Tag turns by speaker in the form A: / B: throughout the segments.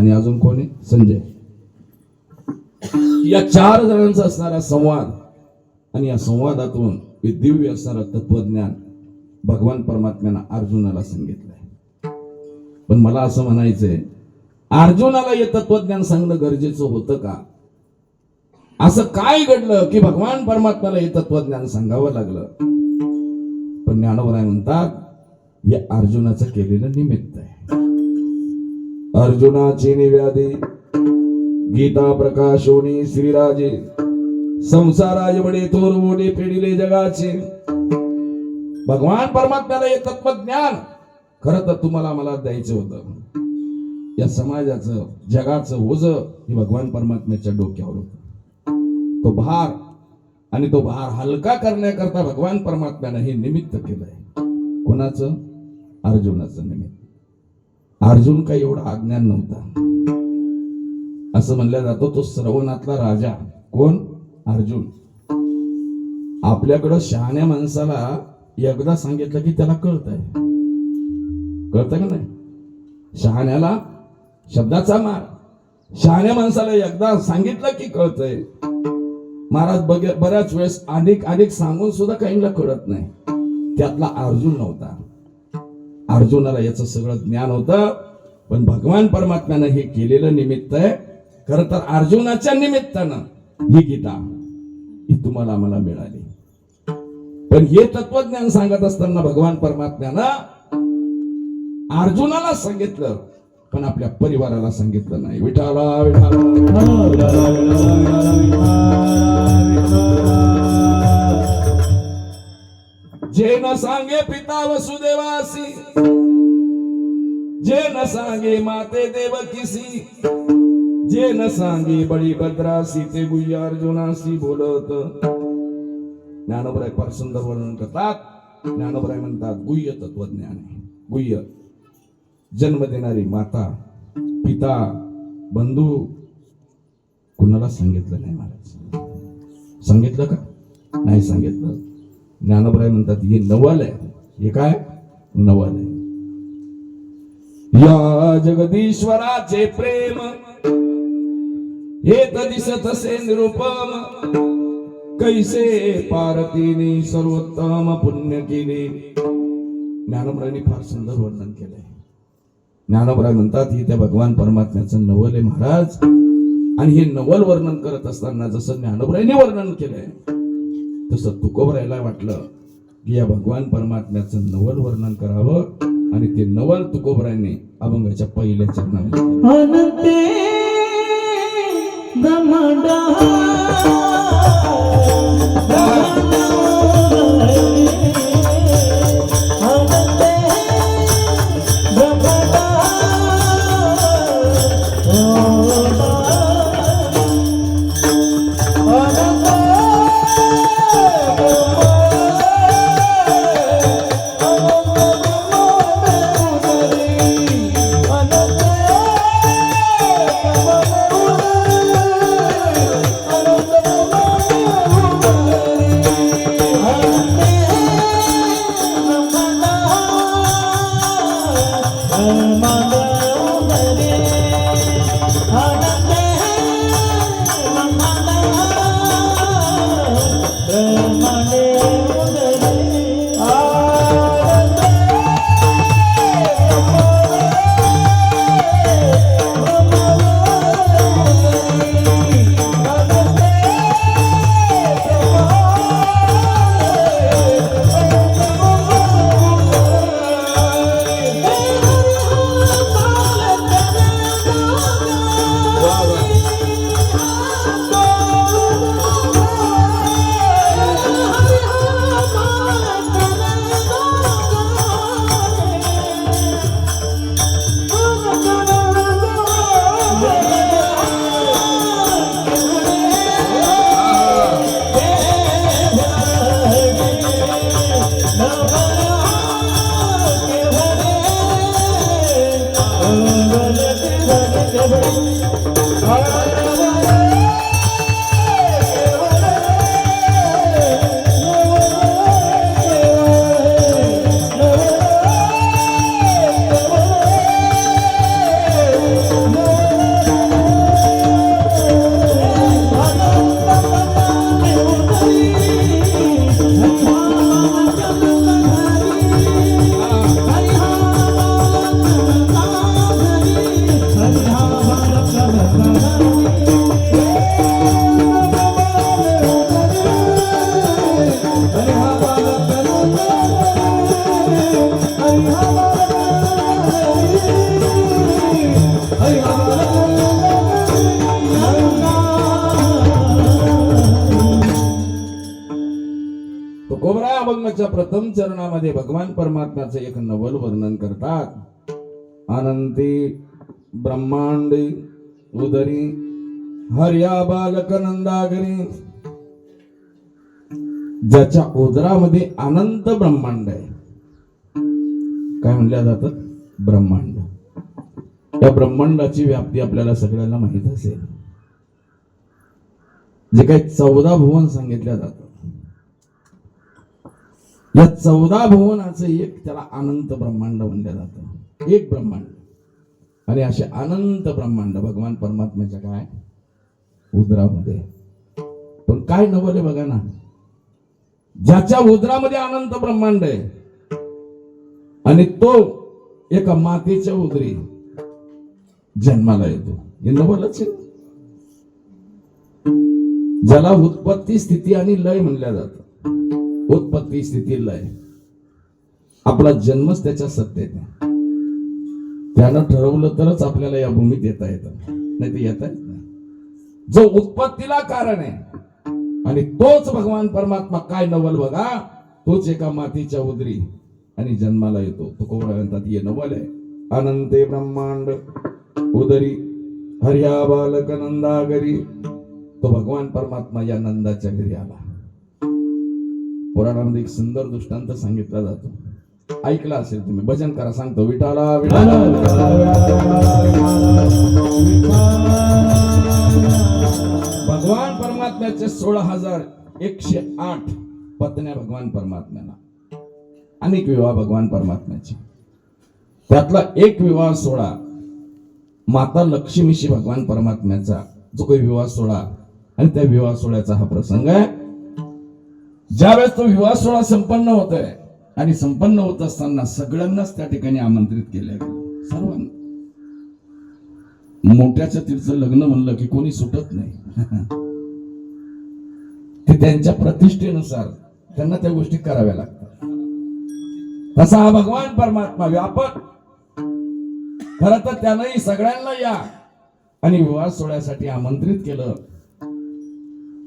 A: आणि अजून कोणी? संजय. या चार जणांचा असणारा संवाद आणि या संवादातून हे दिव्य असणारं तत्वज्ञान भगवान परमात्म्यानं अर्जुनाला सांगितलंय. पण मला असं म्हणायचंय अर्जुनाला हे तत्वज्ञान सांगणं गरजेचं होतं का? असं काय घडलं की भगवान परमात्म्याला हे तत्वज्ञान सांगावं लागलं? पण ज्ञानवराय म्हणतात हे अर्जुनाचं केलेलं निमित्त आहे. अर्जुनाची निव्याधी गीता प्रकाशोनी श्रीराजे संसाराज बडे थोर मोठे पिढीले जगाचे. भगवान परमात्म्याला हे तत्वज्ञान खर तर तुम्हाला मला द्यायचं होतं. या समाजाचं जगाचं ओझ हे भगवान परमात्म्याच्या डोक्यावर होतं. तो भार आणि तो भार हलका करण्याकरता भगवान परमात्म्यानं हे निमित्त केलंय. कोणाचं? अर्जुनाचं निमित्त. अर्जुन काही एवढा अज्ञान नव्हता. असं म्हणलं जातो तो श्रवणातला राजा. कोण? अर्जुन. आपल्याकडं शहाण्या माणसाला एकदा सांगितलं की त्याला कळतंय. कळत का नाही? शहाण्याला शब्दाचा मार. शहाण्या माणसाला एकदा सांगितलं की कळतंय. महाराज बघ बऱ्याच वेळेस अधिक अधिक सांगून सुद्धा काहींना कळत नाही. त्यातला अर्जुन नव्हता. अर्जुनाला याचं सगळं ज्ञान होतं पण भगवान परमात्म्यानं हे केलेलं निमित्त आहे खर तर अर्जुनाच्या निमित्तानं ही गीता ही तुम्हाला आम्हाला मिळाली पण हे तत्वज्ञान सांगत असताना भगवान परमात्म्यानं अर्जुनाला सांगितलं पण आपल्या परिवाराला सांगितलं नाही विठाला विठाला जे न सांगे पिता वसुदेवासी जे न सांगे माते देव किसी जे न सांगे बळी भद्रासी ते गुह्य अर्जुनासी बोलत. ज्ञानोबराय फार सुंदर वर्णन करतात. ज्ञानोबराय म्हणतात गुह्य तत्वज्ञान गुह्य. जन्म देणारी माता पिता बंधू कुणाला सांगितलं नाही महाराज. सांगितलं का? नाही सांगितलं. ज्ञानोबराय म्हणतात हे नवल आहे. हे काय? नवल आहे. या जगदीश्वराचे प्रेम हे दिसत असे निरुपम. कैसे पारतीने सर्वोत्तम पुण्य केले. ज्ञानोबरायने फार सुंदर वर्णन केलंय. ज्ञानोबराय म्हणतात हे त्या भगवान परमात्म्याचं नवल आहे महाराज. आणि हे नवल वर्णन करत असताना जसं ज्ञानोबरायने वर्णन केलंय तसं तुकोबरायला वाटलं की या भगवान परमात्म्याचं नवल वर्णन करावं आणि ते नवल तुकोबरायने अभंगाच्या पहिल्या चरणाने श्लोकाच्या प्रथम चरणामध्ये भगवान परमात्म्याचं एक नवल वर्णन करतात. अनंती ब्रह्मांड उदरी हर्या बालक नंदागरी. ज्याच्या उदरामध्ये अनंत ब्रह्मांड आहे. काय म्हणल्या जातं? ब्रह्मांड. या ब्रह्मांडाची व्याप्ती आपल्याला सगळ्यांना माहीत असेल. जे काही चौदा भुवन सांगितल्या जातं. या चौदा भुवनाचं एक त्याला अनंत ब्रह्मांड म्हणलं जातं. एक ब्रह्मांड. आणि असे अनंत ब्रह्मांड भगवान परमात्म्याच्या काय? उदरामध्ये. पण काय नवले बघा ना. ज्याच्या उदरामध्ये अनंत ब्रह्मांड आहे आणि तो एका मातेच्या उदरी जन्माला येतो. हे नवलच आहे. ज्याला उत्पत्ती स्थिती आणि लय म्हणल्या जातं. उत्पत्ती स्थिती लय आपला जन्मच त्याच्या सत्तेत आहे. त्यानं ठरवलं तरच आपल्याला या भूमीत येता येतं. नाही ते येता येत नाही. जो उत्पत्तीला कारण आहे आणि तोच भगवान परमात्मा काय नवल बघा तोच एका मातीच्या उदरी आणि जन्माला येतो. तो कोवळा म्हणतात ये नवल आहे. अनंते ब्रह्मांड उदरी हर्या बालक नंदागरी. तो भगवान परमात्मा या नंदाच्या घरी आला. पुराणामध्ये एक सुंदर दृष्टांत सांगितला जातो. ऐकला असेल तुम्ही भजन करा सांगतो विठाला विठाला. भगवान परमात्म्याचे सोळा हजार एकशे आठ पत्न्या भगवान परमात्म्याला. अनेक विवाह भगवान परमात्म्याचे. त्यातला एक विवाह सोहळा माता लक्ष्मीशी भगवान परमात्म्याचा जो काही विवाह सोहळा आणि त्या विवाह सोहळ्याचा हा प्रसंग आहे. ज्यावेळेस तो विवाह सोहळा संपन्न होत आहे आणि संपन्न होत असताना सगळ्यांनाच त्या ठिकाणी आमंत्रित केलं सर्वांना. मोठ्याच्या तिचं लग्न म्हणलं की कोणी सुटत नाही. ते त्यांच्या प्रतिष्ठेनुसार त्यांना त्या गोष्टी कराव्या लागतात. तसा हा भगवान परमात्मा व्यापक. खर तर त्यानंही सगळ्यांना या आणि विवाह सोहळ्यासाठी आमंत्रित केलं.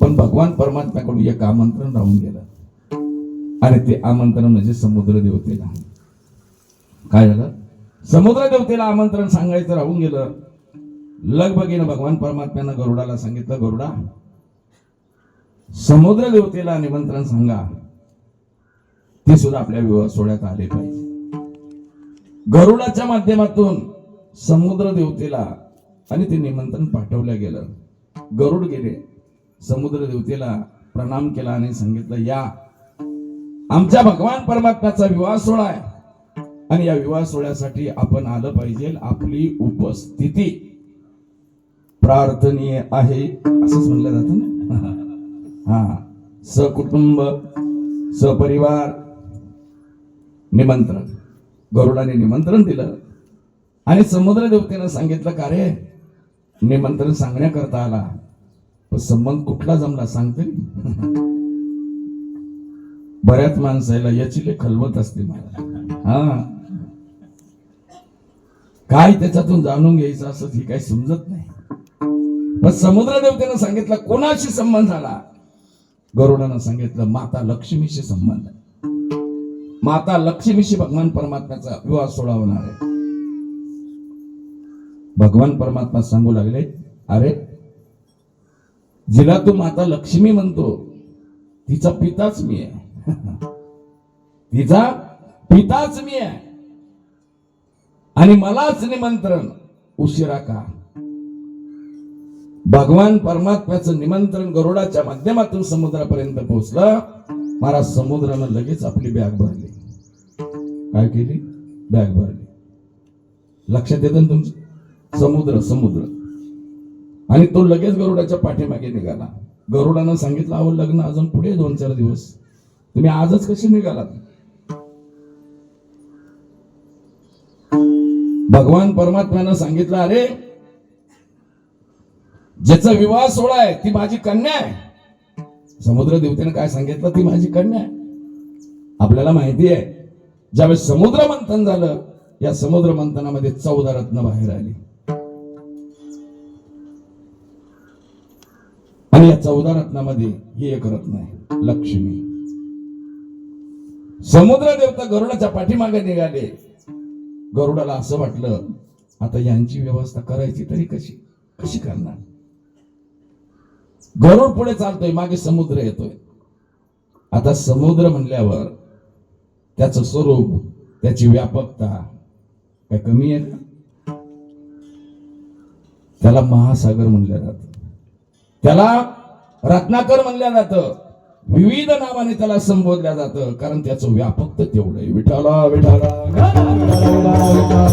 A: पण भगवान परमात्म्याकडून एक आमंत्रण राहून गेलं. आणि ते आमंत्रण म्हणजे समुद्र देवतेला. काय झालं? समुद्र देवतेला आमंत्रण सांगायचं राहून गेलं. लगबगीनं भगवान परमात्म्यानं गरुडाला सांगितलं गरुडा समुद्र देवतेला निमंत्रण सांगा. ते सुद्धा आपल्या विवाह सोहळ्यात आले पाहिजे. गरुडाच्या माध्यमातून समुद्र देवतेला आणि ते निमंत्रण पाठवलं गेलं. गरुड गेले. समुद्र देवतेला प्रणाम केला आणि सांगितलं या आमच्या भगवान परमात्म्याचा विवाह सोहळा आहे. आणि या विवाह सोहळ्यासाठी आपण आलं पाहिजे आपली उपस्थिती. प्रार्थनीय आहे. असंच म्हणलं जातं ना? हा. सकुटुंब सपरिवार निमंत्रण. गरुडाने निमंत्रण दिलं. आणि समुद्र देवतेनं सांगितलं का रे? निमंत्रण सांगण्याकरता आला. पण संबंध कुठला जमला सांगते बऱ्याच माणसाला याची लय खलबत असते मला. हा. काय त्याच्यातून जाणून घ्यायचं असं ही काही समजत नाही. पण समुद्र देवतेनं सांगितलं कोणाशी संबंध झाला? गरुडानं सांगितलं माता लक्ष्मीशी संबंध. आहे माता लक्ष्मीशी भगवान परमात्म्याचा विवाह सोहळा होणार आहे. भगवान परमात्मा सांगू लागले अरे जिला तू माता लक्ष्मी म्हणतो. तिचा पिताच मी आहे. तिचा पिताच मी आहे. आणि मलाच निमंत्रण उशिरा का? भगवान परमात्म्याचं निमंत्रण गरुडाच्या माध्यमातून समुद्रापर्यंत पोहोचलं. महाराज समुद्रानं लगेच आपली बॅग भरली. काय केली? बॅग भरली. लक्षात येतं ना तुमचं? समुद्र समुद्र. आणि तो लगेच गरुडाच्या पाठीमागे निघाला. गरुडानं सांगितलं अहो लग्न अजून पुढे दोन चार दिवस. तुम्ही आजच कसे निघालात? भगवान परमात्म्यानं सांगितलं अरे ज्याचा विवाह सोहळा आहे ती माझी कन्या आहे. समुद्र देवतेनं काय सांगितलं? ती माझी कन्या आहे. आपल्याला माहिती आहे ज्यावेळेस समुद्र मंथन झालं या समुद्र मंथनामध्ये चौदा रत्न बाहेर आली. आणि या चौदा रत्नामध्ये ही एक रत्न आहे लक्ष्मी. समुद्र देवता गरुडाच्या पाठीमागे निघाले. गरुडाला असं वाटलं आता यांची व्यवस्था करायची तरी कशी? कशी करणार? गरुड पुढे चालतोय मागे समुद्र येतोय. आता समुद्र म्हणल्यावर त्याचं स्वरूप त्याची व्यापकता काय कमी आहे का त्याला महासागर म्हणलं जातं त्याला रत्नाकर म्हणलं जातं. विविध नावाने त्याला संबोधल्या जातं. कारण त्याचं व्यापकता तेवढं आहे. विठाला विठाला